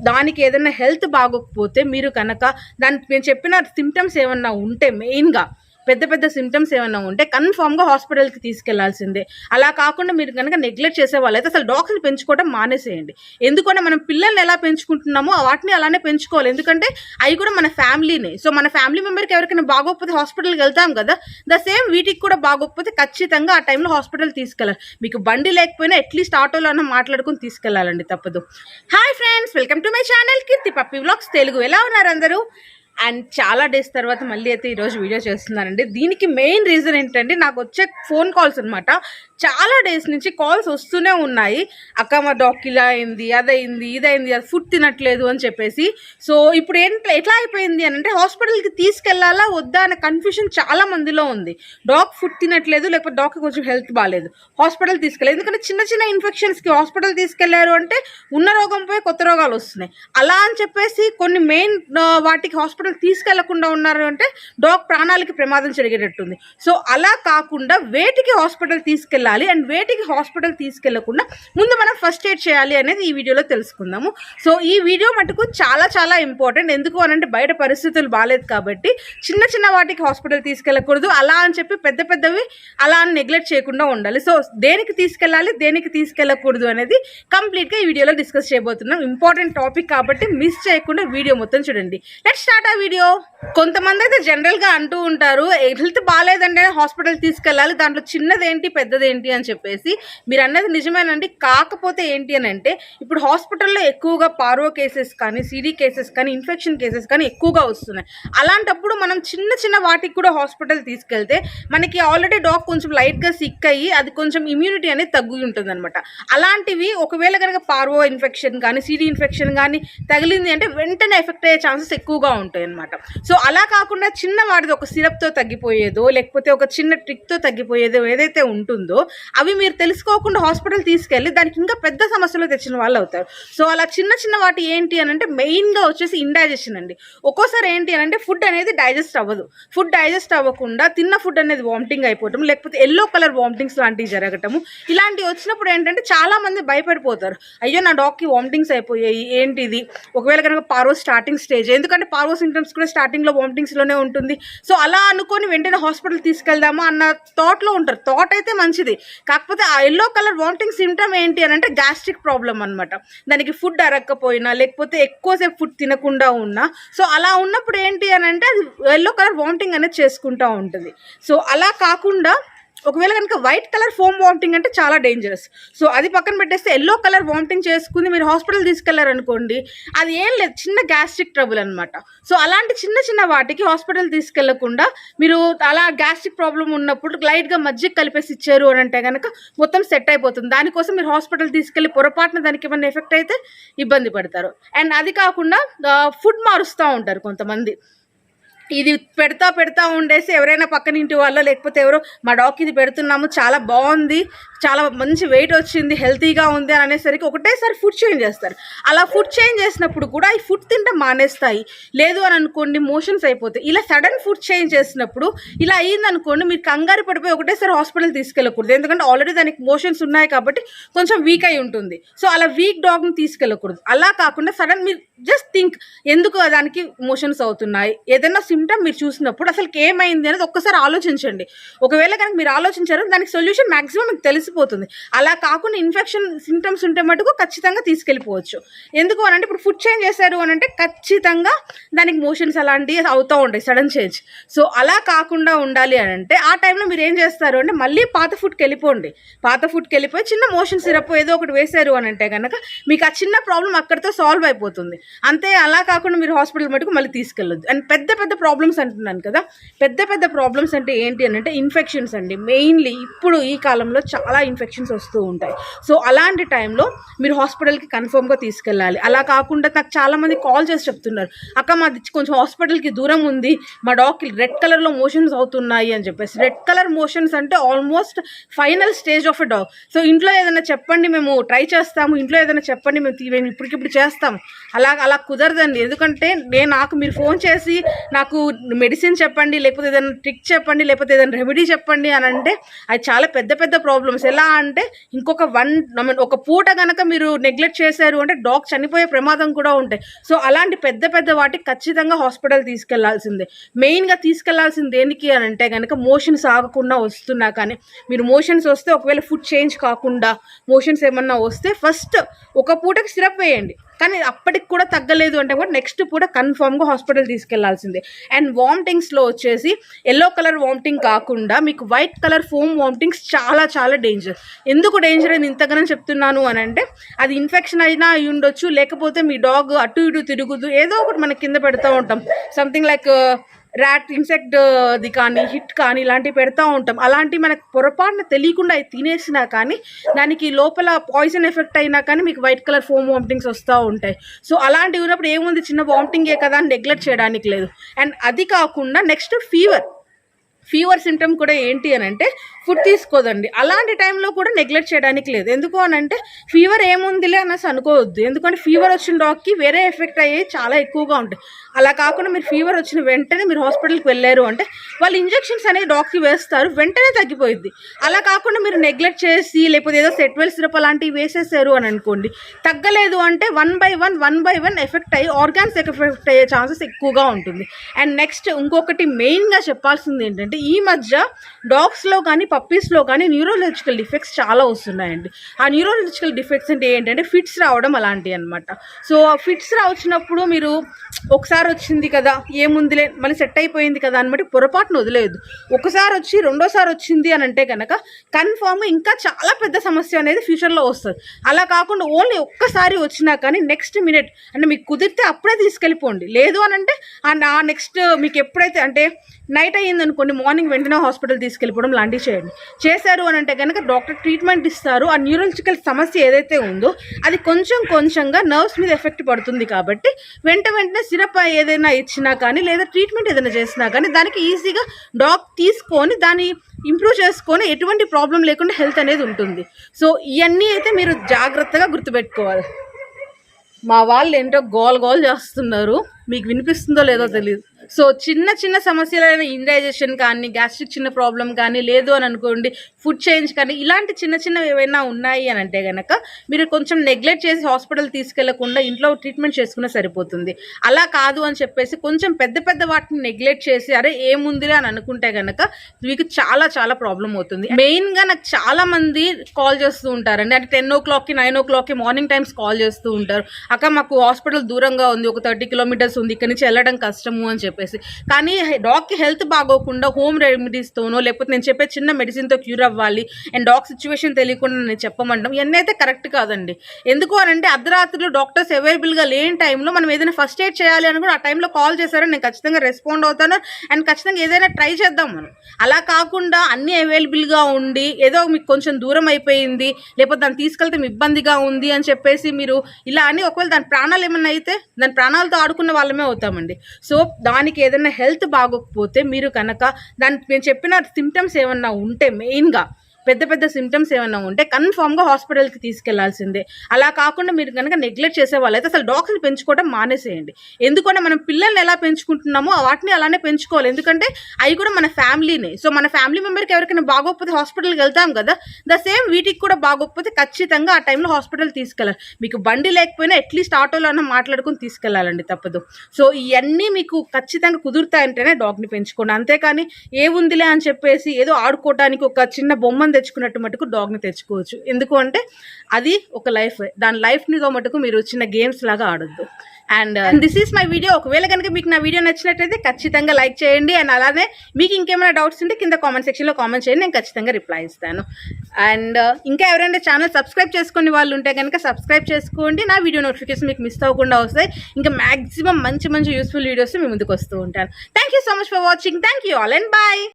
దానికి ఏదైనా హెల్త్ బాగోకపోతే మీరు కనుక దానికి నేను చెప్పిన సిమ్టమ్స్ ఏమన్నా ఉంటే మెయిన్గా పెద్ద పెద్ద సిమ్టమ్స్ ఏమైనా ఉంటే కన్ఫామ్గా హాస్పిటల్కి తీసుకెళ్ళాల్సిందే. అలా కాకుండా మీరు కనుక నెగ్లెక్ట్ చేసే వాళ్ళైతే అసలు డాగ్స్ని పెంచుకోవడం మానేసేయండి. ఎందుకంటే మనం పిల్లల్ని ఎలా పెంచుకుంటున్నామో వాటిని అలానే పెంచుకోవాలి. ఎందుకంటే అవి కూడా మన ఫ్యామిలీనే. సో మన ఫ్యామిలీ మెంబర్కి ఎవరికైనా బాగోకపోతే హాస్పిటల్కి వెళ్తాం కదా. ద సేమ్ వీటికి కూడా బాగోకపోతే ఖచ్చితంగా ఆ టైంలో హాస్పిటల్ తీసుకెళ్ళాలి. మీకు బండి లేకపోయినా అట్లీస్ట్ ఆటోలో అన్న మాట్లాడుకుని తీసుకెళ్ళాలండి తప్పదు. Hi friends welcome to my channel Keerthi Pappi vlogs Telugu. ఎలా ఉన్నారు అందరూ? అండ్ చాలా డేస్ తర్వాత మళ్ళీ అయితే ఈరోజు వీడియో చేస్తున్నానండి. దీనికి మెయిన్ రీజన్ ఏంటంటే నాకు వచ్చే ఫోన్ కాల్స్ అనమాట చాలా డేస్ నుంచి కాల్స్ వస్తూనే ఉన్నాయి. అక్క మా డాక్ ఇలా అయింది అదైంది ఇదైంది అది ఫుడ్ తినట్లేదు అని చెప్పేసి. సో ఇప్పుడు ఏంటి ఎట్లా అయిపోయింది అని అంటే హాస్పిటల్కి తీసుకెళ్ళాలా వద్దా అనే కన్ఫ్యూషన్ చాలా మందిలో ఉంది. డాగ్ ఫుడ్ తినట్లేదు లేకపోతే డాక్కి కొంచెం హెల్త్ బాగాలేదు హాస్పిటల్ తీసుకెళ్ళలేదు ఎందుకంటే చిన్న చిన్న ఇన్ఫెక్షన్స్కి హాస్పిటల్ తీసుకెళ్ళారు అంటే ఉన్న రోగం పోయి కొత్త రోగాలు వస్తున్నాయి. అలా అని చెప్పేసి కొన్ని మెయిన్ వాటికి హాస్పిటల్ తీసుకెళ్ళకుండా ఉన్నారు అంటే డాగ్ ప్రాణాలకి ప్రమాదం జరిగేటట్టుంది. సో అలా కాకుండా వేటికి హాస్పిటల్ తీసుకెళ్ళాలి అండ్ వేటికి హాస్పిటల్ తీసుకెళ్ళకుండా ముందు మనం ఫస్ట్ ఎయిడ్ చేయాలి అనేది ఈ వీడియోలో తెలుసుకుందాము. సో ఈ వీడియో మటుకు చాలా చాలా ఇంపార్టెంట్. ఎందుకు అని అంటే బయట పరిస్థితులు బాగాలేదు కాబట్టి చిన్న చిన్న వాటికి హాస్పిటల్ తీసుకెళ్ళకూడదు. అలా అని చెప్పి పెద్ద పెద్దవి అలా అని నెగ్లెక్ట్ చేయకుండా ఉండాలి. సో దేనికి తీసుకెళ్ళాలి దేనికి తీసుకెళ్ళకూడదు అనేది కంప్లీట్గా ఈ వీడియోలో డిస్కస్ చేయబోతున్నాం. ఇంపార్టెంట్ టాపిక్ కాబట్టి మిస్ చేయకుండా వీడియో మొత్తం చూడండి. లెట్ స్టార్ట్ ఆ వీడియో? కొంతమంది అయితే జనరల్గా అంటూ ఉంటారు హెల్త్ బాగాలేదంటే హాస్పిటల్ తీసుకెళ్ళాలి దాంట్లో చిన్నదేంటి పెద్దదేంటి? అని చెప్పేసి మీరు అన్నది నిజమేనండి. కాకపోతే ఏంటి అని అంటే ఇప్పుడు హాస్పిటల్లో ఎక్కువగా పార్వో కేసెస్ కానీ సిడీ కేసెస్ కానీ ఇన్ఫెక్షన్ కేసెస్ కానీ ఎక్కువగా వస్తున్నాయి. అలాంటప్పుడు మనం చిన్న చిన్న వాటికి కూడా హాస్పిటల్ తీసుకెళ్తే మనకి ఆల్రెడీ డాగ్ కొంచెం లైట్గా సిక్ అయ్యి అది కొంచెం ఇమ్యూనిటీ అనేది తగ్గి ఉంటుంది అనమాట అలాంటివి ఒకవేళ కనుక పార్వో ఇన్ఫెక్షన్ కానీ సిడీ ఇన్ఫెక్షన్ కానీ తగిలింది అంటే వెంటనే ఎఫెక్ట్ అయ్యే ఛాన్సెస్ ఎక్కువగా ఉంటాయి. అనమాట సో అలా కాకుండా చిన్న వాటిది ఒక సిరప్తో తగ్గిపోయేదో లేకపోతే ఒక చిన్న ట్రిక్తో తగ్గిపోయేదో ఏదైతే ఉంటుందో అవి మీరు తెలుసుకోకుండా హాస్పిటల్ తీసుకెళ్ళి దానికి ఇంకా పెద్ద సమస్యలు తెచ్చిన వాళ్ళు అవుతారు. సో అలా చిన్న చిన్న వాటి ఏంటి అని అంటే మెయిన్గా వచ్చేసి ఇండైజెషన్ అండి. ఒక్కోసారి ఏంటి అని అంటే ఫుడ్ అనేది డైజెస్ట్ అవ్వదు. ఫుడ్ డైజెస్ట్ అవ్వకుండా తిన్న ఫుడ్ అనేది వామిటింగ్ అయిపోవటం లేకపోతే ఎల్లో కలర్ వామిటింగ్స్ లాంటివి జరగటము. ఇలాంటివి వచ్చినప్పుడు ఏంటంటే చాలా మంది భయపడిపోతారు. అయ్యో నా డాగ్కి వామిటింగ్స్ అయిపోయాయి ఏంటిది? ఒకవేళ కనుక పార్వో స్టార్టింగ్ స్టేజ్ ఎందుకంటే పార్వో సింటమ్స్ కూడా స్టార్టింగ్లో వామిటింగ్స్లోనే ఉంటుంది. సో అలా అనుకొని వెంటనే హాస్పిటల్ తీసుకెళ్దామా అన్న థాట్లో ఉంటారు. థాట్ అయితే మంచిది. కాకపోతే ఆ ఎల్లో కలర్ వామిటింగ్ సిమ్టమ్ ఏంటి అని అంటే గ్యాస్ట్రిక్ ప్రాబ్లం అనమాట దానికి ఫుడ్ అరక్కపోయినా లేకపోతే ఎక్కువసేపు ఫుడ్ తినకుండా ఉన్నా. సో అలా ఉన్నప్పుడు ఏంటి అని అంటే అది ఎల్లో కలర్ వామిటింగ్ అనేది చేసుకుంటూ ఉంటుంది. సో అలా కాకుండా ఒకవేళ కనుక వైట్ కలర్ ఫోమ్ వామిటింగ్ అంటే చాలా డేంజరస్ సో అది పక్కన పెట్టేస్తే ఎల్లో కలర్ వామిటింగ్ చేసుకుని మీరు హాస్పిటల్ తీసుకెళ్ళారనుకోండి అది ఏం లేదు చిన్న గ్యాస్ట్రిక్ ట్రబుల్ అనమాట సో అలాంటి చిన్న చిన్న వాటికి హాస్పిటల్ తీసుకెళ్ళకుండా మీరు అలా గ్యాస్ట్రిక్ ప్రాబ్లం ఉన్నప్పుడు లైట్గా మజ్జిగ కలిపేసి ఇచ్చారు అని అంటే కనుక మొత్తం సెట్ అయిపోతుంది. దానికోసం మీరు హాస్పిటల్ తీసుకెళ్ళి పొరపాటున దానికి ఏమైనా ఎఫెక్ట్ అయితే ఇబ్బంది పడతారు. అండ్ అది కాకుండా ఫుడ్ మారుస్తూ ఉంటారు కొంతమంది. ఇది పెడతా పెడతా ఉండేసి ఎవరైనా పక్కన ఇంటి వాళ్ళో లేకపోతే ఎవరో మా డాగ్ ఇది పెడుతున్నాము చాలా బాగుంది చాలా మంచి వెయిట్ వచ్చింది హెల్తీగా ఉంది అని అనేసరికి ఒకటేసారి ఫుడ్ చేంజ్ చేస్తారు. అలా ఫుడ్ చేంజ్ చేసినప్పుడు కూడా ఈ ఫుడ్ తింటే మానేస్తాయి. లేదు అని అనుకోండి మోషన్స్ అయిపోతాయి. ఇలా సడన్ ఫుడ్ చేంజ్ చేసినప్పుడు ఇలా అయ్యిందనుకోండి మీరు కంగారు పడిపోయి ఒకటేసారి హాస్పిటల్ తీసుకెళ్ళకూడదు. ఎందుకంటే ఆల్రెడీ దానికి మోషన్స్ ఉన్నాయి కాబట్టి కొంచెం వీక్ అయి ఉంటుంది. సో అలా వీక్ డాగ్ని తీసుకెళ్ళకూడదు. అలా కాకుండా సడన్ మీరు జస్ట్ థింక్ ఎందుకు దానికి మోషన్స్ అవుతున్నాయి? ఏదైనా సిమ్టమ్ మీరు చూసినప్పుడు అసలు ఏమైంది అనేది ఒక్కసారి ఆలోచించండి. ఒకవేళ కనుక మీరు ఆలోచించారు దానికి సొల్యూషన్ మాక్సిమం మీకు తెలిసిపోతుంది. అలా కాకుండా ఇన్ఫెక్షన్ సిమ్టమ్స్ ఉంటే మటుకు ఖచ్చితంగా తీసుకెళ్ళిపోవచ్చు. ఎందుకు అని అంటే ఇప్పుడు ఫుడ్ చేంజ్ చేశారు అని అంటే ఖచ్చితంగా దానికి మోషన్స్ అలాంటివి అవుతూ ఉంటాయి సడన్ చేంజ్ సో అలా కాకుండా ఉండాలి అని అంటే ఆ టైంలో మీరు ఏం చేస్తారు అంటే మళ్ళీ పాత ఫుడ్కి వెళ్ళిపోండి. పాత ఫుడ్కి వెళ్ళిపోయి చిన్న మోషన్ సిరప్ ఏదో ఒకటి వేశారు అని అంటే కనుక మీకు ఆ చిన్న ప్రాబ్లం అక్కడితో సాల్వ్ అయిపోతుంది. అంతే అలా కాకుండా మీరు హాస్పిటల్ మటుకు మళ్ళీ తీసుకెళ్ళొద్దు. అండ్ పెద్ద పెద్ద ప్రాబ్లమ్స్ అంటున్నాను కదా. పెద్ద పెద్ద ప్రాబ్లమ్స్ అంటే ఏంటి అని అంటే ఇన్ఫెక్షన్స్ అండి. మెయిన్లీ ఇప్పుడు ఈ కాలంలో చాలా ఇన్ఫెక్షన్స్ వస్తూ ఉంటాయి. సో అలాంటి టైంలో మీరు హాస్పిటల్కి కన్ఫర్మ్గా తీసుకెళ్ళాలి. అలా కాకుండా నాకు చాలామంది కాల్ చేసి చెప్తున్నారు. అక్క మాది కొంచెం హాస్పిటల్కి దూరం ఉంది. మా డాక్టర్ రెడ్ కలర్లో మోషన్స్ అవుతున్నాయి అని చెప్పేసి. రెడ్ కలర్ మోషన్స్ అంటే almost final stage of a dog so ఇంట్లో ఏదైనా చెప్పండి మేము ట్రై చేస్తాము. ఇంట్లో ఏదైనా చెప్పండి మేము మేము ఇప్పటికిప్పుడు చేస్తాం అలా అలా కుదరదండి. ఎందుకంటే నేను నాకు మీరు ఫోన్ చేసి నాకు మెడిసిన్ చెప్పండి లేకపోతే ఏదైనా ట్రిక్ చెప్పండి లేకపోతే ఏదైనా రెమెడీ చెప్పండి అని అంటే అది చాలా పెద్ద పెద్ద ప్రాబ్లమ్స్ ఎలా అంటే ఇంకొక వన్ ఒక పూట కనుక మీరు నెగ్లెక్ట్ చేశారు అంటే డాగ్ చనిపోయే ప్రమాదం కూడా ఉంటాయి. సో అలాంటి పెద్ద పెద్ద వాటికి ఖచ్చితంగా హాస్పిటల్ తీసుకెళ్ళాల్సిందే. మెయిన్గా తీసుకెళ్ళాల్సింది దేనికి అని అంటే కనుక మోషన్స్ ఆగకుండా వస్తున్నా కానీ మీరు మోషన్స్ వస్తే ఒకవేళ ఫుడ్ చేంజ్ కాకుండా మోషన్స్ ఏమన్నా వస్తే ఫస్ట్ ఒక పూటకి సిరప్ వేయండి. కానీ అప్పటికి కూడా తగ్గలేదు అంటే కూడా నెక్స్ట్ కూడా కన్ఫామ్గా హాస్పిటల్ తీసుకెళ్ళాల్సిందే. అండ్ వామిటింగ్స్లో వచ్చేసి ఎల్లో కలర్ వామిటింగ్ కాకుండా మీకు వైట్ కలర్ ఫోమ్ వామిటింగ్స్ చాలా చాలా డేంజర్ ఎందుకు డేంజర్ అని ఇంతగానో చెప్తున్నాను అని అంటే అది ఇన్ఫెక్షన్ అయినా అయి ఉండొచ్చు లేకపోతే మీ డాగ్ అటు ఇటు తిరుగుతూ ఏదో ఒకటి మన కింద పెడతా ఉంటాం. Something like uh, rat insect అది కానీ హిట్ కానీ ఇలాంటివి పెడతా ఉంటాం. అలాంటివి మనకు పొరపాటున తెలియకుండా అవి తినేసినా కానీ దానికి లోపల పాయిజన్ ఎఫెక్ట్ అయినా కానీ మీకు వైట్ కలర్ ఫోమ్ వామిటింగ్స్ వస్తూ ఉంటాయి. సో అలాంటివి ఉన్నప్పుడు ఏముంది? చిన్న వామిటింగే కదా అని నెగ్లెక్ట్ చేయడానికి లేదు. అండ్ అది కాకుండా నెక్స్ట్ ఫీవర్ ఫీవర్ సిమ్టమ్ కూడా ఏంటి అని అంటే ఫుడ్ తీసుకోదండి. అలాంటి టైంలో కూడా నెగ్లెక్ట్ చేయడానికి లేదు. ఎందుకు అని అంటే ఫీవర్ ఏముందిలే అనేసి అనుకోవద్దు. ఎందుకంటే ఫీవర్ వచ్చిన డాగ్కి వేరే ఎఫెక్ట్ అయ్యే చాలా ఎక్కువగా ఉంటాయి. అలా కాకుండా మీరు ఫీవర్ వచ్చిన వెంటనే మీరు హాస్పిటల్కి వెళ్ళారు అంటే వాళ్ళు ఇంజెక్షన్స్ అనేది డాక్కి వేస్తారు. వెంటనే తగ్గిపోయింది అలా కాకుండా మీరు నెగ్లెక్ట్ చేసి లేకపోతే ఏదో సెట్వెల్ సిరప్ అలాంటివి వేసేసారు అని అనుకోండి తగ్గలేదు అంటే one by one one by one effect అయ్యి ఆర్గాన్స్ ఎఫెక్ట్ అయ్యే ఛాన్సెస్ ఎక్కువగా ఉంటుంది. అండ్ నెక్స్ట్ ఇంకొకటి మెయిన్గా చెప్పాల్సింది ఏంటంటే ఈ ఈ మధ్య డాగ్స్లో కానీ పప్పీస్లో కానీ న్యూరోలజికల్ డిఫెక్ట్స్ చాలా వస్తున్నాయండి. ఆ న్యూరోలజికల్ డిఫెక్ట్స్ అంటే ఏంటంటే ఫిట్స్ రావడం అలాంటివి అనమాట సో ఆ ఫిట్స్ వచ్చినప్పుడు మీరు ఒకసారి వచ్చింది కదా ఏముందిలే మళ్ళీ సెట్ అయిపోయింది కదా అనమాట పొరపాటును వదిలేదు ఒకసారి వచ్చి రెండోసారి వచ్చింది అని అంటే కనుక కన్ఫామ్ ఇంకా చాలా పెద్ద సమస్య అనేది ఫ్యూచర్లో వస్తుంది. అలా కాకుండా ఓన్లీ ఒక్కసారి వచ్చినా కానీ నెక్స్ట్ మినిట్ అంటే మీకు కుదిరితే అప్పుడే తీసుకెళ్ళిపోండి. లేదు అని అంటే ఆ నెక్స్ట్ మీకు ఎప్పుడైతే అంటే నైట్ అయ్యింది అనుకోండి మార్నింగ్ వెంటనే హాస్పిటల్ తీసుకెళ్ళిపోవడం లాంటివి చేయండి. చేశారు అని అంటే కనుక డాక్టర్ ట్రీట్మెంట్ ఇస్తారు. ఆ న్యూరలజికల్ సమస్య ఏదైతే ఉందో అది కొంచెం కొంచెంగా నర్వ్స్ మీద ఎఫెక్ట్ పడుతుంది కాబట్టి వెంట వెంటనే సిరప్ ఏదైనా ఇచ్చినా కానీ లేదా ట్రీట్మెంట్ ఏదైనా చేసినా కానీ దానికి ఈజీగా డాక్ తీసుకొని దాన్ని ఇంప్రూవ్ చేసుకొని ఎటువంటి ప్రాబ్లం లేకుండా హెల్త్ అనేది ఉంటుంది. సో ఇవన్నీ అయితే మీరు జాగ్రత్తగా గుర్తుపెట్టుకోవాలి. మా వాళ్ళు ఏంటో గోల్ గోల్ చేస్తున్నారు. మీకు వినిపిస్తుందో లేదో తెలియదు సో చిన్న చిన్న సమస్యలైన ఇండైజెషన్ కానీ గ్యాస్ట్రిక్ చిన్న ప్రాబ్లం కానీ లేదు అని అనుకోండి ఫుడ్ చేంజ్ కానీ ఇలాంటి చిన్న చిన్నవి ఏమైనా ఉన్నాయి అని అంటే కనుక మీరు కొంచెం నెగ్లెక్ట్ చేసి హాస్పిటల్ తీసుకెళ్ళకుండా ఇంట్లో ట్రీట్మెంట్ చేసుకునే సరిపోతుంది. అలా కాదు అని చెప్పేసి కొంచెం పెద్ద పెద్ద వాటిని నెగ్లెక్ట్ చేసి అరే ఏముందిలే అని అనుకుంటే కనుక మీకు చాలా చాలా ప్రాబ్లం అవుతుంది. మెయిన్గా నాకు చాలా మంది కాల్ చేస్తూ ఉంటారండి. అంటే టెన్ ఓ క్లాక్కి నైన్ ఓ క్లాక్కి మార్నింగ్ టైమ్స్ కాల్ చేస్తూ ఉంటారు. అక్క మాకు హాస్పిటల్ దూరంగా ఉంది ఒక థర్టీ కిలోమీటర్స్ ఉంది ఇక్కడి నుంచి వెళ్ళడం కష్టము అని చెప్పి. చెప్పేసి. కానీ డాగ్కి హెల్త్ బాగోకుండా హోమ్ రెమెడీస్తోనో లేకపోతే నేను చెప్పే చిన్న మెడిసిన్తో క్యూర్ అవ్వాలి అండ్ డాగ్ సిచ్యువేషన్ తెలియకుండా నేను చెప్పమంటాం ఇవన్నీ అయితే కరెక్ట్ కాదండి. ఎందుకు అని అంటే అర్ధరాత్రిలో డాక్టర్స్ అవైలబుల్గా లేని టైంలో మనం ఏదైనా ఫస్ట్ ఎయిడ్ చేయాలి అని కూడా ఆ టైంలో కాల్ చేశారని నేను ఖచ్చితంగా రెస్పాండ్ అవుతాను అండ్ ఖచ్చితంగా ఏదైనా ట్రై చేద్దాం మనం. అలా కాకుండా అన్నీ అవైలబుల్గా ఉండి ఏదో మీకు కొంచెం దూరం అయిపోయింది లేకపోతే దాన్ని తీసుకెళ్తే ఇబ్బందిగా ఉంది అని చెప్పేసి మీరు ఇలా అని ఒకవేళ దాని ప్రాణాలు ఏమైనా అయితే దాని ప్రాణాలతో ఆడుకున్న వాళ్ళమే అవుతామండి. సో దానికి ఏదైనా హెల్త్ బాగోకపోతే మీరు కనుక దాని నేను చెప్పిన సిమ్టమ్స్ ఏమన్నా ఉంటే మెయిన్గా పెద్ద పెద్ద సిమ్టమ్స్ ఏమైనా ఉంటే కన్ఫామ్గా హాస్పిటల్కి తీసుకెళ్ళాల్సిందే. అలా కాకుండా మీరు కనుక నెగ్లెక్ట్ చేసే వాళ్ళైతే అసలు డాగ్స్ని పెంచుకోవడం మానేసేయండి. ఎందుకంటే మనం పిల్లల్ని ఎలా పెంచుకుంటున్నామో వాటిని అలానే పెంచుకోవాలి. ఎందుకంటే అవి కూడా మన ఫ్యామిలీనే. సో మన ఫ్యామిలీ మెంబర్కి ఎవరికైనా బాగోకపోతే హాస్పిటల్కి వెళ్తాం కదా ద సేమ్ వీటికి కూడా బాగోకపోతే ఖచ్చితంగా ఆ టైంలో హాస్పిటల్ తీసుకెళ్ళాలి. మీకు బండి లేకపోయినా అట్లీస్ట్ ఆటోలో అన్న మాట్లాడుకుని తీసుకెళ్ళాలండి తప్పదు. సో ఇవన్నీ మీకు ఖచ్చితంగా కుదురుతాయంటేనే డాగ్ని పెంచుకోండి. అంతేకాని ఏ ఉందిలే అని చెప్పేసి ఏదో ఆడుకోవడానికి ఒక చిన్న బొమ్మను తెచ్చుకున్నట్టు మటుకు డాగ్ని తెచ్చుకోవచ్చు. ఎందుకు అంటే అది ఒక లైఫ్ దాని లైఫ్నిగా మటుకు మీరు చిన్న గేమ్స్ లాగా ఆడొద్దు. And this is my video ఒకవేళ కనుక మీకు నా వీడియో నచ్చినట్లయితే ఖచ్చితంగా లైక్ చేయండి. అండ్ అలానే మీకు ఇంకేమైనా డౌట్స్ ఉంటే కింద కామెంట్ సెక్షన్లో కామెంట్ చేయండి. నేను ఖచ్చితంగా రిప్లై ఇస్తాను. అండ్ uh, ఇంకా ఎవరైనా ఛానల్ సబ్స్క్రైబ్ చేసుకునే వాళ్ళు ఉంటే కనుక సబ్స్క్రైబ్ చేసుకోండి. నా వీడియో నోటిఫికేషన్ మీకు మిస్ అవ్వకుండా వస్తాయి. ఇంకా మ్యాక్సిమం మంచి మంచి యూస్ఫుల్ వీడియోస్ మీ ముందుకు వస్తూ ఉంటాను. Thank you so much for watching thank you all and bye